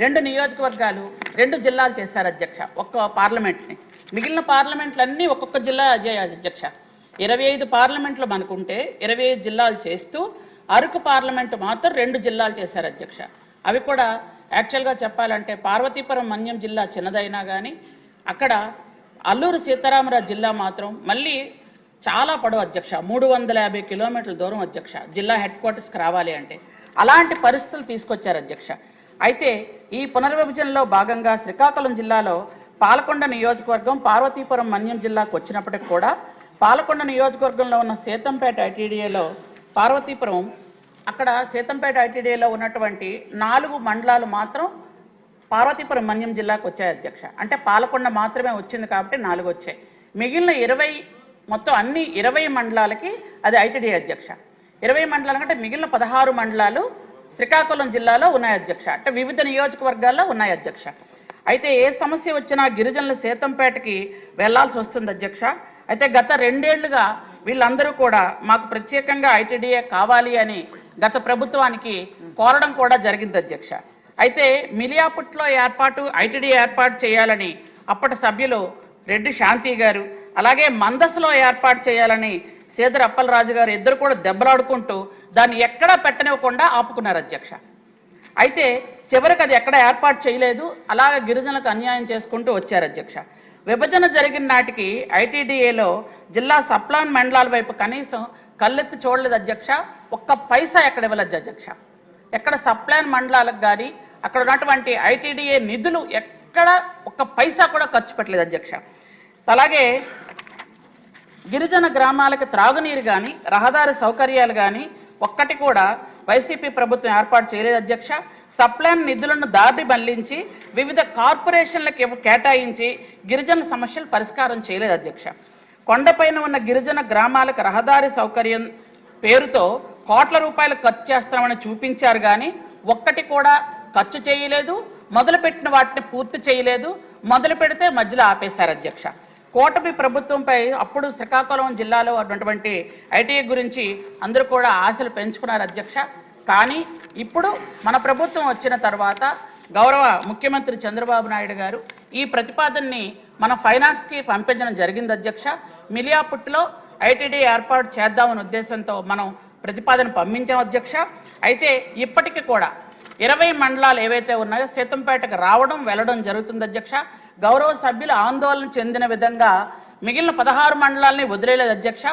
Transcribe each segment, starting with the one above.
రెండు నియోజకవర్గాలు రెండు జిల్లాలు చేశారు అధ్యక్ష ఒక్క పార్లమెంట్ని. మిగిలిన పార్లమెంట్లన్నీ ఒక్కొక్క జిల్లా అధ్యక్ష. ఇరవై ఐదు పార్లమెంట్లు మనకుంటే ఇరవై ఐదు జిల్లాలు చేస్తూ అరకు పార్లమెంటు మాత్రం రెండు జిల్లాలు చేశారు అధ్యక్ష. అవి కూడా యాక్చువల్గా చెప్పాలంటే పార్వతీపురం మన్యం జిల్లా చిన్నదైనా కానీ అక్కడ అల్లూరు సీతారామరాజు జిల్లా మాత్రం మళ్ళీ చాలా పొడవు అధ్యక్ష. మూడు వందల యాభై కిలోమీటర్ల దూరం అధ్యక్ష. జిల్లా హెడ్ క్వార్టర్స్కి రావాలి అంటే. అలాంటి పరిస్థితులు తీసుకొచ్చారు అధ్యక్ష. అయితే ఈ పునర్విభజనలో భాగంగా శ్రీకాకుళం జిల్లాలో పాలకొండ నియోజకవర్గం పార్వతీపురం మన్యం జిల్లాకు వచ్చినప్పటికి కూడా పాలకొండ నియోజకవర్గంలో ఉన్న సీతంపేట ఐటీడీఏలో పార్వతీపురం అక్కడ సీతంపేట ఐటీడీఏలో ఉన్నటువంటి నాలుగు మండలాలు మాత్రం పార్వతీపురం మన్యం జిల్లాకు వచ్చాయి అధ్యక్ష. అంటే పాలకొండ మాత్రమే వచ్చింది కాబట్టి నాలుగు వచ్చాయి. మిగిలిన ఇరవై మొత్తం అన్ని ఇరవై మండలాలకి అది ఐటీడీ అధ్యక్ష. ఇరవై మండలాలు అంటే మిగిలిన పదహారు మండలాలు శ్రీకాకుళం జిల్లాలో ఉన్నాయి అధ్యక్ష. అంటే వివిధ నియోజకవర్గాల్లో ఉన్నాయి అధ్యక్ష. అయితే ఏ సమస్య వచ్చినా గిరిజనుల సీతంపేటకి వెళ్ళాల్సి వస్తుంది అధ్యక్ష. అయితే గత రెండేళ్ళుగా వీళ్ళందరూ కూడా మాకు ప్రత్యేకంగా ఐటీడీఏ కావాలి అని గత ప్రభుత్వానికి కోరడం కూడా జరిగింది అధ్యక్ష. అయితే మిలియాపుట్లో ఏర్పాటు ఐటీడీ ఏర్పాటు చేయాలని అప్పటి సభ్యులు రెడ్డి శాంతి గారు అలాగే మందస్సులో ఏర్పాటు చేయాలని సేదర్ అప్పలరాజు గారు ఇద్దరు కూడా దెబ్బలాడుకుంటూ దాన్ని ఎక్కడా పెట్టనివ్వకుండా ఆపుకున్నారు అధ్యక్ష. అయితే చివరికి అది ఎక్కడ ఏర్పాటు చేయలేదు అలాగే గిరిజనులకు అన్యాయం చేసుకుంటూ వచ్చారు అధ్యక్ష. విభజన జరిగిన నాటికి ఐటీడీఏలో జిల్లా సప్లాన్ మండలాల వైపు కనీసం కళ్ళెత్తి చూడలేదు అధ్యక్ష ఒక్క పైసా ఎక్కడ ఇవ్వలేదు అధ్యక్ష. ఎక్కడ సప్లాన్ మండలాలకు కానీ అక్కడ ఉన్నటువంటి ఐటీడీఏ నిధులు ఎక్కడ ఒక్క పైసా కూడా ఖర్చు పెట్టలేదు అధ్యక్ష. అలాగే గిరిజన గ్రామాలకు త్రాగునీరు కానీ రహదారి సౌకర్యాలు కానీ ఒక్కటి కూడా వైసీపీ ప్రభుత్వం ఏర్పాటు చేయలేదు అధ్యక్ష. సప్లైన్ నిధులను దారి మళ్ళించి వివిధ కార్పొరేషన్లకు కేటాయించి గిరిజన సమస్యలు పరిష్కారం చేయలేదు అధ్యక్ష. కొండపైన ఉన్న గిరిజన గ్రామాలకు రహదారి సౌకర్యం పేరుతో కోట్ల రూపాయలు ఖర్చు చేస్తామని చూపించారు కానీ ఒక్కటి కూడా ఖర్చు చేయలేదు. మొదలుపెట్టిన వాటిని పూర్తి చేయలేదు. మొదలు పెడితే మధ్యలో ఆపేశారు అధ్యక్ష. కూటమి ప్రభుత్వంపై అప్పుడు శ్రీకాకుళం జిల్లాలో ఉన్నటువంటి ఐటీఐ గురించి అందరూ కూడా ఆశలు పెంచుకున్నారు అధ్యక్ష. కానీ ఇప్పుడు మన ప్రభుత్వం వచ్చిన తర్వాత గౌరవ ముఖ్యమంత్రి చంద్రబాబు నాయుడు గారు ఈ ప్రతిపాదనని మన ఫైనాన్స్కి పంపించడం జరిగింది అధ్యక్ష. మిలియాపుట్లో ఐటీడీ ఏర్పాటు చేద్దామనే ఉద్దేశంతో మనం ప్రతిపాదన పంపించాం అధ్యక్ష. అయితే ఇప్పటికీ కూడా ఇరవై మండలాలు ఏవైతే ఉన్నాయో సీతంపేటకు రావడం వెళ్ళడం జరుగుతుంది అధ్యక్ష. గౌరవ సభ్యులు ఆందోళన చెందిన విధంగా మిగిలిన పదహారు మండలాల్ని వదిలేలేదు అధ్యక్ష.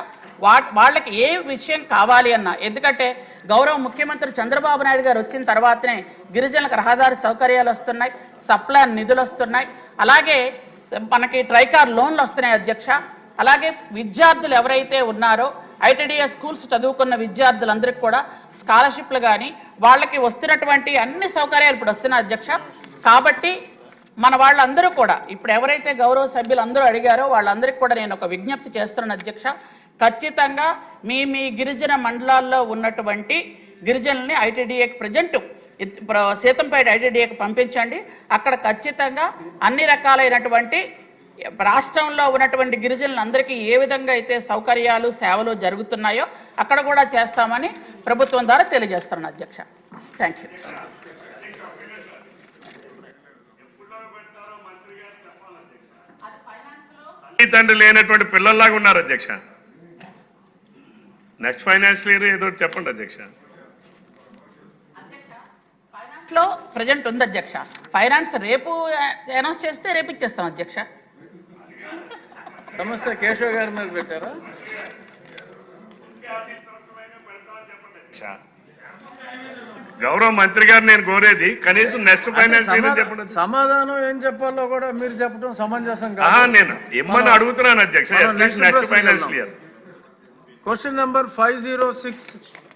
వా వాళ్ళకి ఏ విషయం కావాలి అన్న ఎందుకంటే గౌరవ ముఖ్యమంత్రి చంద్రబాబు నాయుడు గారు వచ్చిన తర్వాతనే గిరిజనులకు రహదారి సౌకర్యాలు వస్తున్నాయి సప్లై నిధులు వస్తున్నాయి. అలాగే మనకి ట్రైకార్ లోన్లు వస్తున్నాయి అధ్యక్ష. అలాగే విద్యార్థులు ఎవరైతే ఉన్నారో ఐటీడీఏ స్కూల్స్ చదువుకున్న విద్యార్థులందరికీ కూడా స్కాలర్షిప్లు కానీ వాళ్ళకి వస్తున్నటువంటి అన్ని సౌకర్యాలు ఇప్పుడు వస్తున్నాయి అధ్యక్ష. కాబట్టి మన వాళ్ళందరూ కూడా ఇప్పుడు ఎవరైతే గౌరవ సభ్యులు అందరూ అడిగారో వాళ్ళందరికీ కూడా నేను ఒక విజ్ఞప్తి చేస్తున్నాను అధ్యక్ష. ఖచ్చితంగా మీ మీ గిరిజన మండలాల్లో ఉన్నటువంటి గిరిజనుల్ని ఐటీడీఏకి ప్రజెంట్ సీతంపేట ఐటీడీఏకి పంపించండి. అక్కడ ఖచ్చితంగా అన్ని రకాలైనటువంటి రాష్ట్రంలో ఉన్నటువంటి గిరిజనులందరికీ ఏ విధంగా అయితే సౌకర్యాలు సేవలు జరుగుతున్నాయో అక్కడ కూడా చేస్తామని ప్రభుత్వం ద్వారా తెలియజేస్తున్నాను అధ్యక్ష. థ్యాంక్ యూ తండ్రి లేనటువంటి పిల్లల్లాగా ఉన్నారు అధ్యక్ష. నెక్స్ట్ ఫైనాన్షియల్ ఇయర్ ఏదో చెప్పండి అధ్యక్ష. లో ప్రజెంట్ ఉంది అధ్యక్ష. ఫైనాన్స్ రేపు అనౌన్స్ చేస్తే రేపు ఇచ్చేస్తాం అధ్యక్ష. సమస్య కేశవ్ గారి మీద పెట్టారా. గౌరవ మంత్రి గారు నేను కోరేది కనీసం నెక్స్ట్ సమా- చెప్పండి సమాధానం ఏం చెప్పాలో కూడా మీరు చెప్పడం సమంజసం కాదు. నేను ఇమ్మని అడుగుతున్నాను అధ్యక్ష next year question number five zero six